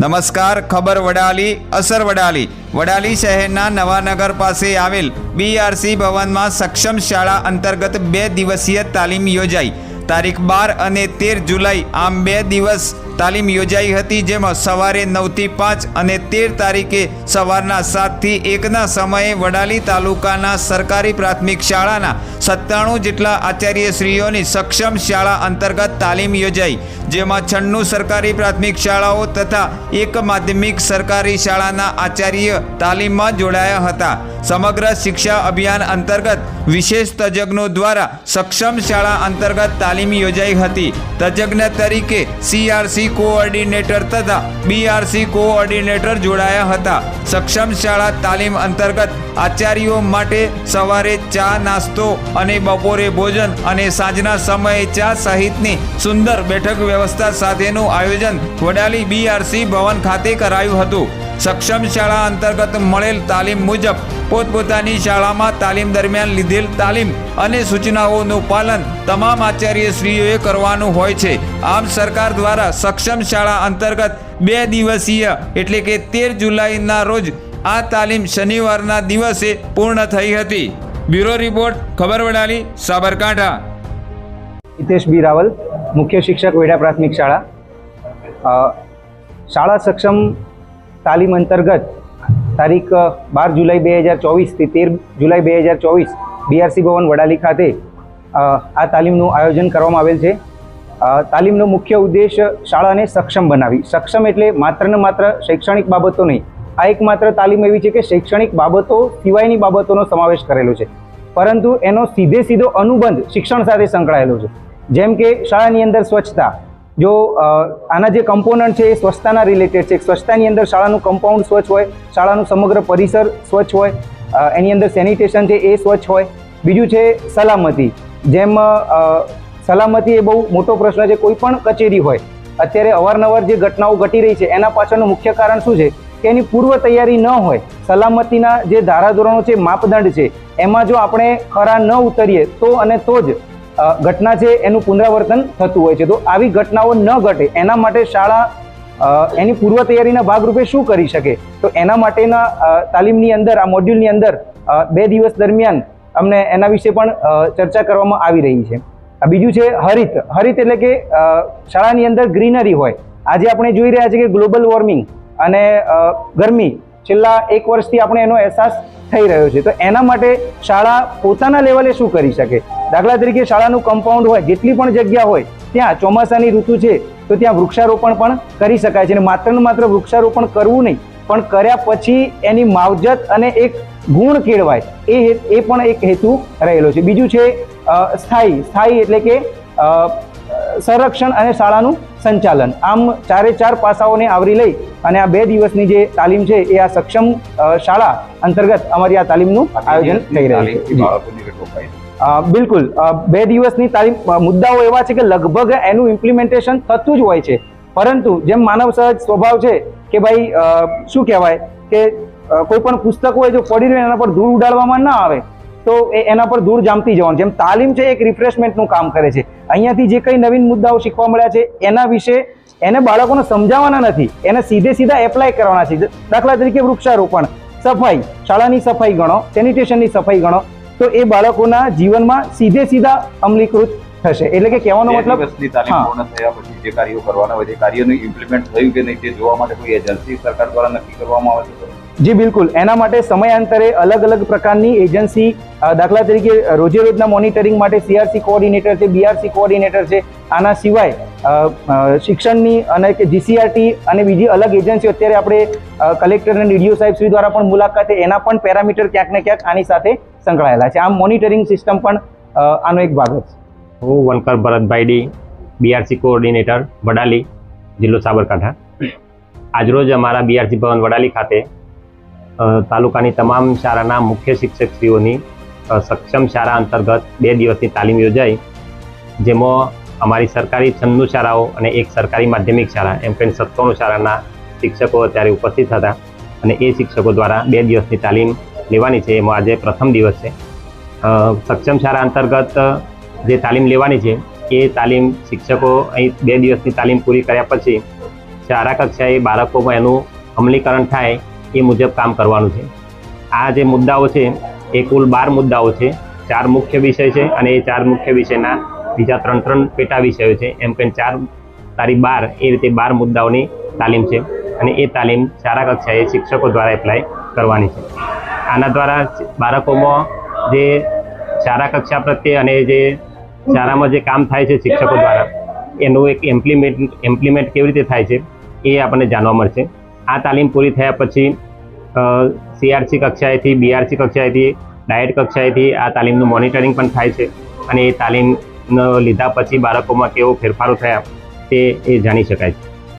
નમસ્કાર, ખબર વડાલી, અસર વડાલી. વડાલી શહેરના નવાનગર પાસે આવેલ બીઆરસી ભવનમાં સક્ષમ શાળા અંતર્ગત બે દિવસીય તાલીમ યોજાઈ. તારીખ બાર અને તેર જુલાઈ આમ બે દિવસ તાલીમ યોજાઈ હતી, જેમાં સવારે નવથી પાંચ અને તેર તારીખે સવારના સાતથી એકના સમયે વડાલી તાલુકાના સરકારી પ્રાથમિક શાળાના સત્તાણું જેટલા આચાર્યશ્રીઓની સક્ષમ શાળા અંતર્ગત તાલીમ યોજાઈ. જેમાં છન્નું સરકારી પ્રાથમિક શાળાઓ તથા એક માધ્યમિક સરકારી શાળાના આચાર્ય તાલીમમાં જોડાયા હતા. સમગ્ર શિક્ષા અભિયાન અંતર્ગત વિશેષ તજજ્ઞો દ્વારા સક્ષમ શાળા અંતર્ગત તાલીમ યોજાઈ હતી. તજજ્ઞ તરીકે સીઆરસી કોઓર્ડિનેટર તથા બીઆરસી કોઓર્ડિનેટર જોડાયા હતા. સક્ષમ શાળા તાલીમ અંતર્ગત આચાર્યો માટે સવારે ચા નાસ્તો અને બપોરે ભોજન અને સાંજના સમયે ચા સહિતની સુંદર બેઠક વ્યવસ્થા સાથેનું આયોજન વડાલી બીઆરસી ભવન ખાતે કરાયું હતું. સક્ષમ શાળા અંતર્ગત મળેલ તાલીમ મુજબ પોતપોતાની શાળામાં તાલીમ દરમિયાન લીધેલ તાલીમ અને સૂચનાઓનું પાલન તમામ આચાર્યશ્રીઓએ કરવાનું હોય છે. આમ સરકાર દ્વારા સક્ષમ શાળા અંતર્ગત બે દિવસીય એટલે કે તેર જુલાઈના રોજ આ તાલીમ શનિવારના દિવસે પૂર્ણ થઈ હતી. બ્યુરો રિપોર્ટ, ખબર વડાલી, સાબરકાંઠા. હિતેશ બી રાવલ. મુખ્ય શિક્ષક વેડા પ્રાથમિક શાળા. શાળા સક્ષમ તાલીમ અંતર્ગત તારીખ બાર જુલાઈ બે હજાર ચોવીસથી તેર જુલાઈ બે હજાર ચોવીસ બીઆરસી ભવન વડાલી ખાતે આ તાલીમનું આયોજન કરવામાં આવેલ છે. તાલીમનો મુખ્ય ઉદ્દેશ શાળાને સક્ષમ બનાવી સક્ષમ એટલે માત્ર ને માત્ર શૈક્ષણિક બાબતો નહીં. આ એકમાત્ર તાલીમ એવી છે કે શૈક્ષણિક બાબતો સિવાયની બાબતોનો સમાવેશ કરેલો છે. પરંતુ એનો સીધે સીધો અનુબંધ શિક્ષણ સાથે સંકળાયેલો છે. જેમ કે શાળાની અંદર સ્વચ્છતા, જો આના જે કમ્પોનન્ટ છે એ સ્વચ્છતાના રિલેટેડ છે. સ્વચ્છતાની અંદર શાળાનું કમ્પાઉન્ડ સ્વચ્છ હોય, શાળાનું સમગ્ર પરિસર સ્વચ્છ હોય એની અંદર સેનિટેશન છે એ સ્વચ્છ હોય. બીજું છે સલામતી. જેમ સલામતી એ બહુ મોટો પ્રશ્ન છે, કોઈ પણ કચેરી હોય, અત્યારે અવારનવાર જે ઘટનાઓ ઘટી રહી છે, એના પાછળનું મુખ્ય કારણ શું છે? કે એની પૂર્વ તૈયારી ન હોય, સલામતીના જે ધારાધોરણો છે, માપદંડ છે, એમાં જો આપણે ખરા ન ઉતરીએ, તો અને તો જ ઘટના છે, એનું પુનરાવર્તન થતું હોય છે. તો આવી ઘટનાઓ ન ઘટે. એના માટે શાળા એની પૂર્વ તૈયારીના ભાગરૂપે શું કરી શકે? તો એના માટેના તાલીમની અંદર, આ મોડ્યુલની અંદર બે દિવસ દરમિયાન અમને એના વિશે પણ ચર્ચા કરવામાં આવી રહી છે. બીજું છે હરિત. હરિત એટલે કે શાળાની અંદર ગ્રીનરી હોય. આજે આપણે જોઈ રહ્યા છીએ કે ગ્લોબલ વોર્મિંગ અને ગરમી છેલ્લા એક વર્ષથી આપણે એનો અહેસાસ થઈ રહ્યો છે. તો એના માટે શાળા પોતાના લેવલે શું કરી શકે? દાખલા તરીકે શાળાનું કમ્પાઉન્ડ હોય જેટલી પણ જગ્યા હોય ત્યાં ચોમાસાની ઋતુ છે તો ત્યાં વૃક્ષારોપણ પણ કરી શકાય છે. અને માત્ર ને માત્ર વૃક્ષારોપણ કરવું નહીં પણ કર્યા પછી એની માવજત અને એક ગુણ કેળવાય એ એ પણ એક હેતુ રહેલો છે. બીજું છે સ્થાયી. સ્થાયી એટલે કે સંરક્ષણ અને શાળાનું સંચાલન. આમ ચારે ચાર પાસાઓને આવરી લઈ અને આ બે દિવસની જે તાલીમ છે એ આ સક્ષમ શાળા અંતર્ગત અમારી આ તાલીમનું આયોજન થઈ રહ્યું છે. બિલકુલ. બે દિવસની તાલીમ મુદ્દાઓ એવા છે કે લગભગ એનું ઇમ્પ્લિમેન્ટેશન થતું જ હોય છે. પરંતુ જેમ માનવ સહજ સ્વભાવ છે કે ભાઈ શું કહેવાય કે કોઈ પણ પુસ્તક હોય જો પડી રહ્યું એના પર ધૂળ ઉડાડવામાં ના આવે, તો એ એના પર ધૂળ જામતી જવાનું. જેમ તાલીમ છે એક રિફ્રેશમેન્ટનું કામ કરે છે. અહીંયાથી જે કંઈ નવીન મુદ્દાઓ શીખવા મળ્યા છે એના વિશે એને બાળકોને સમજાવવાના નથી. એને સીધે સીધા એપ્લાય કરવાના છે. દાખલા તરીકે વૃક્ષારોપણ. સફાઈ. શાળાની સફાઈ ગણો સેનિટેશનની સફાઈ ગણો. તો એ બાળકોના જીવનમાં સીધે સીધા અમલીકૃત થશે. એટલે કે કહેવાનો મતલબ. પૂર્ણ થયા પછી જે કાર્યો કરવાના હોય છે કાર્યોનું ઇમ્પ્લિમેન્ટ થયું કે નહીં તે જોવા માટે કોઈ એજન્સી સરકાર દ્વારા નક્કી કરવામાં આવે છે જી બિલકુલ. એના માટે સમયાંતરે અલગ અલગ પ્રકારની એજન્સી દાખલા તરીકે રોજે રોજના મોનિટરિંગ માટે સીઆરસી કોઓર્ડિનેટર છે બીઆરસી કોઓર્ડિનેટર છે આના સિવાય શિક્ષણની અને કે જીસીઆરટી અને બીજી અલગ એજન્સીઓ, અત્યારે આપણે કલેક્ટર અને ડીડીઓ સાહેબ શ્રી દ્વારા પણ મુલાકાતે, એના પણ પેરામીટર ક્યાંક ને ક્યાંક આની સાથે સંકળાયેલા છે. આમ મોનિટરિંગ સિસ્ટમ પણ આનો એક ભાગ છે. હું Vankar Bharatbhai D BRC coordinator Vadali, જિલ્લો સાબરકાંઠા. આજરોજ અમારા બીઆરસી ભવન વડાલી ખાતે તાલુકાની તમામ શાળાના મુખ્ય શિક્ષકશ્રીઓની સક્ષમ શાળા અંતર્ગત બે દિવસની તાલીમ યોજાઈ, જેમાં અમારી સરકારી છંદુ શાળાઓ અને એક સરકારી માધ્યમિક શાળા, એમ કહીને સત્તાણું શાળાના શિક્ષકો અત્યારે ઉપસ્થિત હતા અને એ શિક્ષકો દ્વારા બે દિવસની તાલીમ લેવાની છે. એમાં આજે પ્રથમ દિવસ છે. સક્ષમ શાળા અંતર્ગત જે તાલીમ લેવાની છે, એ તાલીમ શિક્ષકો અહીં બે દિવસની તાલીમ પૂરી કર્યા પછી શાળા કક્ષાએ બાળકોમાં એનું અમલીકરણ થાય એ મુજબ કામ કરવાનું છે. આ જે મુદ્દાઓ છે, એ કુલ બાર મુદ્દાઓ છે. ચાર મુખ્ય વિષય છે અને એ ચાર મુખ્ય વિષયના બીજા ત્રણ ત્રણ પેટા વિષયો છે. એમ કહીને ચાર તારીખ બાર એ રીતે બાર મુદ્દાઓની તાલીમ છે. અને એ તાલીમ સારા કક્ષાએ શિક્ષકો દ્વારા એપ્લાય કરવાની છે. આના દ્વારા બાળકોમાં જે સારા કક્ષા પ્રત્યે અને જે શાળામાં જે કામ થાય છે શિક્ષકો દ્વારા, એનું એક ઇમ્પ્લિમેન્ટ ઇમ્પ્લિમેન્ટ કેવી રીતે થાય છે એ આપણને જાણવા મળશે. આ તાલીમ પૂરી થયા પછી સીઆરસી કક્ષાએથી બીઆરસી કક્ષાએથી, ડાયટ કક્ષાએથી આ તાલીમનું મોનિટરિંગ પણ થાય છે. અને એ તાલીમ લીધા પછી બાળકોમાં કેવો ફેરફારો થયા તે એ જાણી શકાય. છે